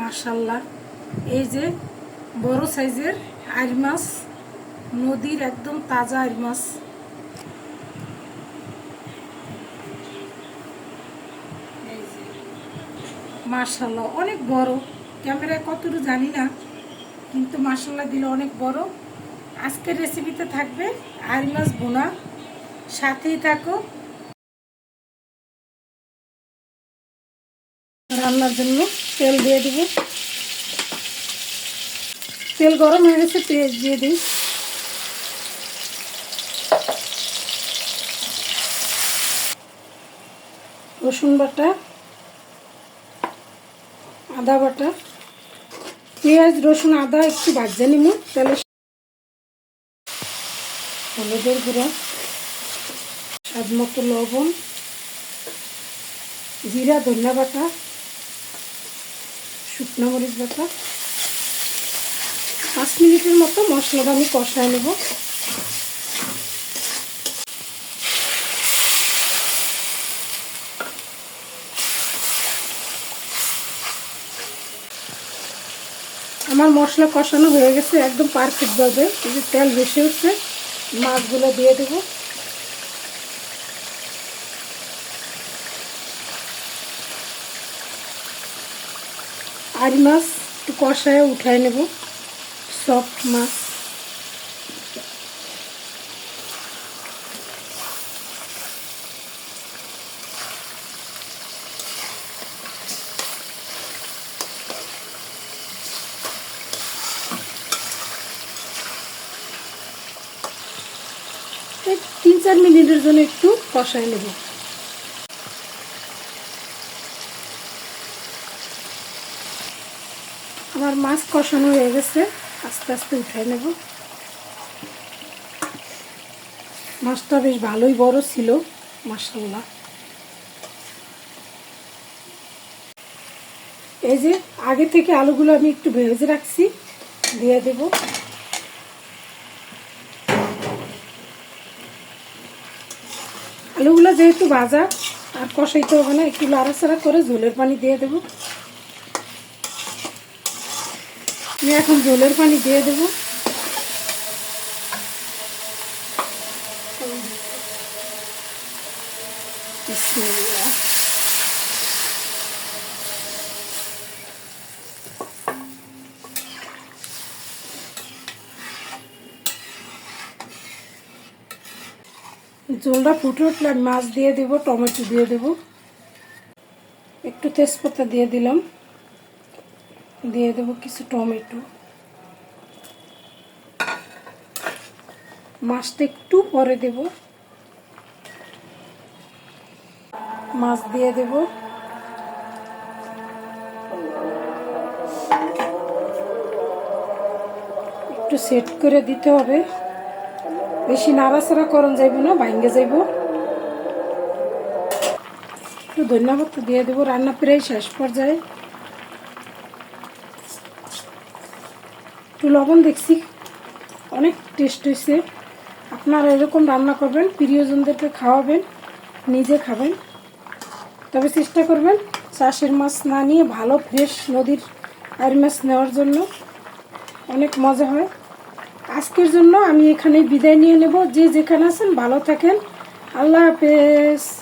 মার্শাল্লাহ এই যে বড় সাইজের আইর মাছ, নদীর একদম তাজা আইর মাছ। মার্শাল্লাহ অনেক বড়। ক্যামেরায় কতটুকু জানি না, কিন্তু মার্শাল্লাহ দিলে অনেক বড়। আজকের রেসিপিতে থাকবে আইর মাছ বোনা সাথেই থাকো। রান্নার জন্য তেল দিয়ে দিব। তেল গরম হয়ে গেছে, পেঁয়াজ দিয়ে দিই। রসুন বাটা, আদা বাটা, পেঁয়াজ, রসুন, আদা একটু বাজে নিব তাহলে হলুদের গুঁড়া স্বাদ মতো লবণ, জিরা, ধনিয়া বাটা শুকনো মরিচ বাটা। পাঁচ মিনিটের মতো মশলাটা আমি কষায় নেব। আমার মশলা কষানো হয়ে গেছে একদম পারফেক্টভাবে যে তেল বেশি হচ্ছে মাছগুলো দিয়ে দেবো। আরি মাছ একটু কষায় উঠায় নেব সফট মাছ। তিন চার মিনিটের জন্য একটু কষায় নেব। আমার মাছ কষানো হয়ে গেছে। আস্তে আস্তে উঠাই নেব। মাছটা বেশ ভালোই বড় ছিল মাসাল্লাহ এই যে আগে থেকে আলুগুলো আমি একটু ভেজে রাখছি, দিয়ে দেব। আলুগুলো যেহেতু ভাজা, আর কষাইতে হবে না, একটু লাড়াচাড়া করে ঝোলের পানি দিয়ে দেবো। আমি এখন জলের পানি দিয়ে দেবো। জলটা ফুটে উঠলে মাছ দিয়ে দেবো, টমেটো দিয়ে দেবো। একটু তেজপাতা দিয়ে দিলাম। দিয়ে দেবো কিছু টমেটো। মাছটা একটু পরে দেব। মাছ দিয়ে দেব। একটু সেট করে দিতে হবে। বেশি নাড়াচাড়া করন যাইব না, ভাঙ্গে যাইব। একটু ধন্যবাদ দিয়ে দেবো, রান্না প্রায় শেষ পর্যায়ে। একটু লবণ দেখছি। অনেক টেস্ট হয়েছে আপনারা এরকম রান্না করবেন, প্রিয়জনদেরকে খাওয়াবেন, নিজে খাবেন। তবে চেষ্টা করবেন চাষের মাছ না নিয়ে ভালো ফ্রেশ নদীর আর মাছ নেওয়ার জন্য। অনেক মজা হয়। আজকের জন্য আমি এখানে বিদায় নিয়ে নেব। যে যেখানে আছেন ভালো থাকেন। আল্লাহ হাফেজ।